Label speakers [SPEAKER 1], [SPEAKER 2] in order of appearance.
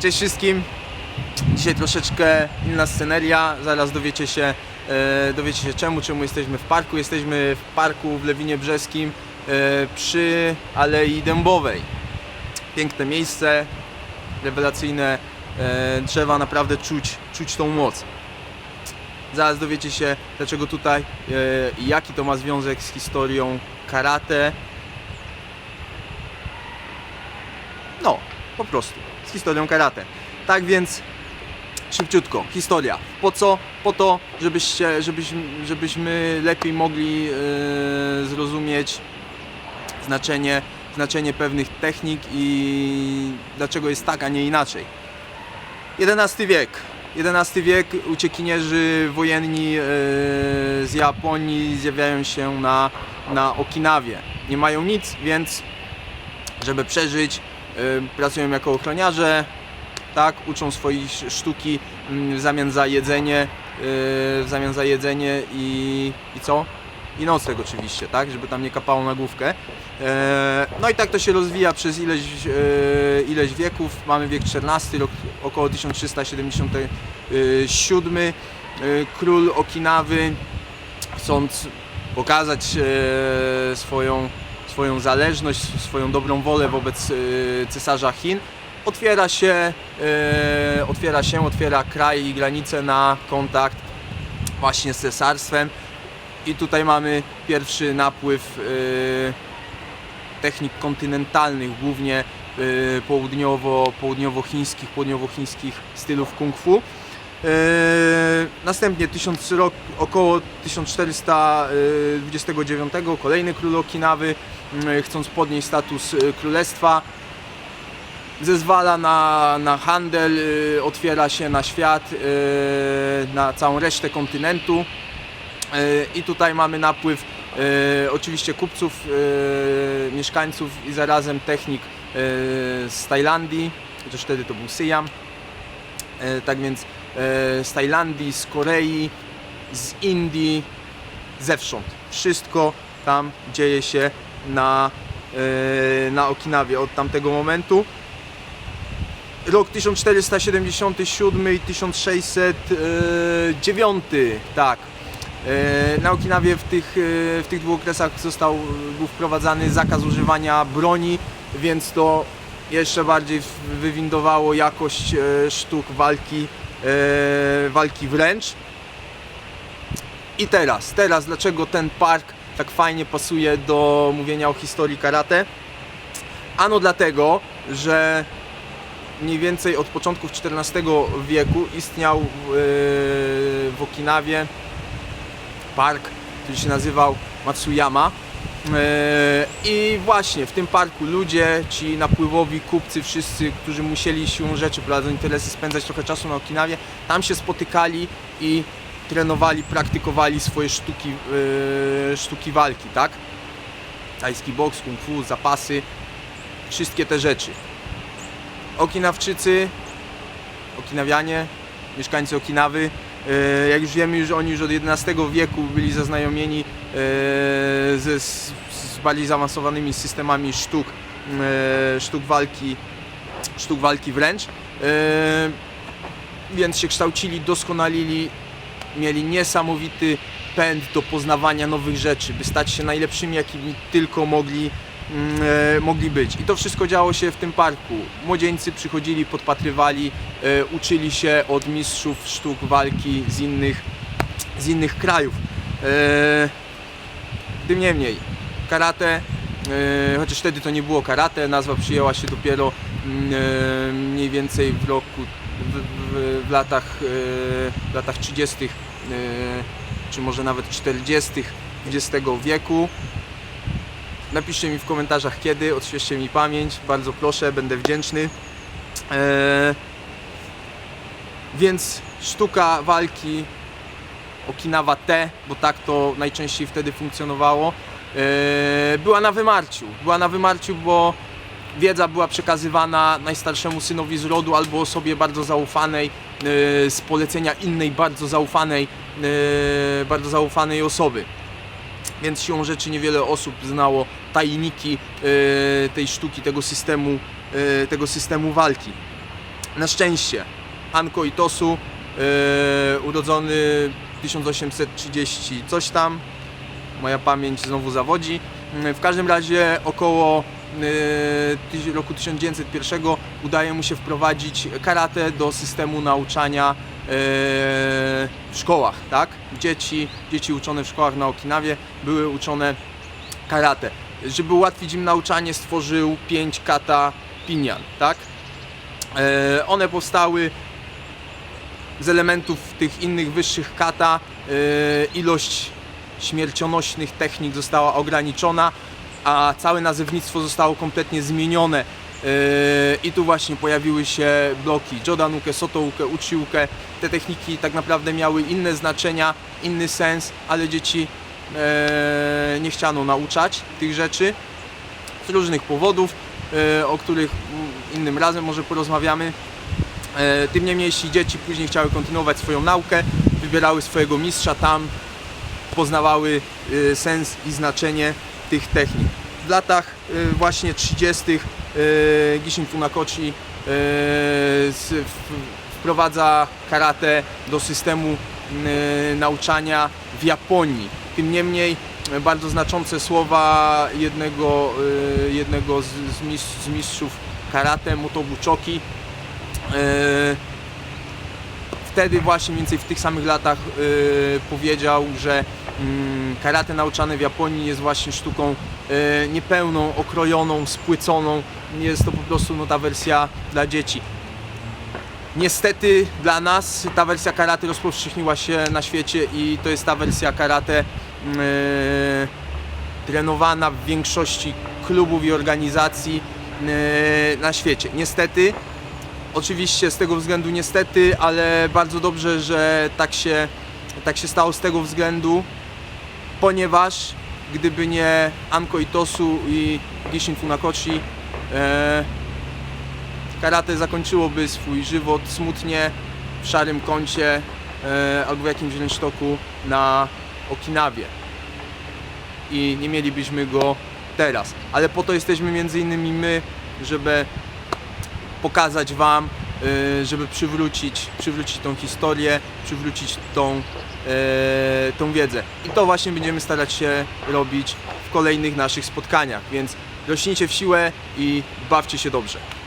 [SPEAKER 1] Cześć wszystkim. Dzisiaj troszeczkę inna sceneria. Zaraz dowiecie się, e, dowiecie się czemu, czemu jesteśmy w parku. Jesteśmy w parku w Lewinie Brzeskim e, przy Alei Dębowej. Piękne miejsce, rewelacyjne e, drzewa, naprawdę czuć, czuć tą moc. Zaraz dowiecie się dlaczego tutaj e, jaki to ma związek z historią karate. No, po prostu, z historią karate. Tak więc, szybciutko, historia. Po co? Po to, żebyście, żebyśmy, lepiej mogli e, zrozumieć znaczenie, znaczenie pewnych technik i dlaczego jest tak, a nie inaczej. XI wiek. XI wiek uciekinierzy wojenni e, z Japonii zjawiają się na, na Okinawie. Nie mają nic, więc żeby przeżyć, pracują jako ochroniarze, tak, uczą swojej sz- sztuki mm, w zamian za jedzenie, y, w zamian za jedzenie i, i co? I nocleg oczywiście, tak, żeby tam nie kapało na główkę. E, No i tak to się rozwija przez ileś, e, ileś wieków. Mamy wiek XIV, rok około 1377. E, Król Okinawy, chcąc pokazać swoją, swoją zależność, swoją dobrą wolę wobec e, cesarza Chin, otwiera się, e, otwiera się, otwiera kraj i granice na kontakt właśnie z cesarstwem. I tutaj mamy pierwszy napływ e, technik kontynentalnych, głównie y, południowo, południowochińskich, południowochińskich stylów kung fu. E, Następnie 1000 rok, około 1429 kolejny król Okinawy, mm, chcąc podnieść status królestwa, zezwala na, na handel, otwiera się na świat, na całą resztę kontynentu. I tutaj mamy napływ oczywiście kupców, mieszkańców i zarazem technik z Tajlandii, chociaż wtedy to był Syjam. E, tak więc z Tajlandii, z Korei, z Indii, zewsząd. Wszystko tam dzieje się na, e, na Okinawie od tamtego momentu. Rok 1477 i 1609, tak. E, Na Okinawie w tych, e, w tych dwóch okresach został był wprowadzany zakaz używania broni, więc to jeszcze bardziej wywindowało jakość e, sztuk walki, e, walki wręcz. I teraz, teraz dlaczego ten park tak fajnie pasuje do mówienia o historii karate? Ano dlatego, że mniej więcej od początków XIV wieku istniał e, w Okinawie park, który się nazywał Matsuyama. E, I właśnie w tym parku ludzie, ci napływowi kupcy, wszyscy, którzy musieli siłą rzeczy, prowadząc interesy, spędzać trochę czasu na Okinawie, tam się spotykali i trenowali, praktykowali swoje sztuki, e, sztuki walki, tak? Tajski boks, kung fu, zapasy, wszystkie te rzeczy. Okinawczycy, Okinawianie, mieszkańcy Okinawy, e, jak już wiemy, już oni już od XI wieku byli zaznajomieni ze s- z bardziej zaawansowanymi systemami sztuk, e, sztuk walki, sztuk walki wręcz. E, Więc się kształcili, doskonalili, mieli niesamowity pęd do poznawania nowych rzeczy, by stać się najlepszymi, jakimi tylko mogli, mogli być. I to wszystko działo się w tym parku. Młodzieńcy przychodzili, podpatrywali, uczyli się od mistrzów sztuk walki z innych, z innych krajów. Tym niemniej, karate, e, chociaż wtedy to nie było karate, nazwa przyjęła się dopiero e, mniej więcej w roku, w, w, w latach, w latach 30. e, czy może nawet 40. XX wieku. Napiszcie mi w komentarzach kiedy, odświeżcie mi pamięć, bardzo proszę, będę wdzięczny. E, więc sztuka walki Okinawa T, bo tak to najczęściej wtedy funkcjonowało, e, była na wymarciu. Była na wymarciu, bo wiedza była przekazywana najstarszemu synowi z rodu albo osobie bardzo zaufanej e, z polecenia innej bardzo zaufanej, e, bardzo zaufanej osoby. Więc siłą rzeczy niewiele osób znało tajniki tej sztuki, tego systemu, tego systemu walki. Na szczęście Anko Itosu, urodzony 1830 coś tam, moja pamięć znowu zawodzi. Mm, W każdym razie około tyś- roku 1901 udaje mu się wprowadzić karate do systemu nauczania e, w szkołach, tak? Dzieci, dzieci uczone w szkołach na Okinawie były uczone karate. Żeby ułatwić im nauczanie, stworzył pięć kata pinian, tak? E, one powstały z elementów tych innych wyższych kata. E, ilość śmiercionośnych technik została ograniczona, a całe nazewnictwo zostało kompletnie zmienione. E, I tu właśnie pojawiły się bloki Jodanuke, Sotouke, Uchiuke. Te techniki tak naprawdę miały inne znaczenia, inny sens, ale dzieci e, nie chciano nauczać tych rzeczy z różnych powodów, o których innym razem może porozmawiamy. E, Tym niemniej, jeśli dzieci później chciały kontynuować swoją naukę, wybierały swojego mistrza tam, poznawały e, sens i znaczenie tych technik. W latach e, właśnie 30. e, Gishin Funakoshi wprowadza karate do systemu nauczania w Japonii. Tym niemniej bardzo znaczące słowa jednego, jednego z, z, mistrz, z mistrzów karate, Motobu Choki, wtedy właśnie mniej więcej w tych samych latach e, powiedział, że mm, karate nauczane w Japonii jest właśnie sztuką e, niepełną, okrojoną, spłyconą. Jest to po prostu no, ta wersja dla dzieci. Niestety dla nas ta wersja karate rozpowszechniła się na świecie i to jest ta wersja karate e, trenowana w większości klubów i organizacji e, na świecie. Niestety Oczywiście z tego względu niestety, ale bardzo dobrze, że tak się, tak się stało z tego względu, ponieważ gdyby nie Anko Itosu i Gishin Funakoshi, e, karate zakończyłoby swój żywot smutnie w szarym kącie e, albo w jakimś rynsztoku na Okinawie i nie mielibyśmy go teraz. Ale po to jesteśmy między innymi my, żeby pokazać Wam, y, żeby przywrócić, przywrócić tą historię, przywrócić tą, e, tą wiedzę. I to właśnie będziemy starać się robić w kolejnych naszych spotkaniach, więc rośnijcie w siłę i bawcie się dobrze.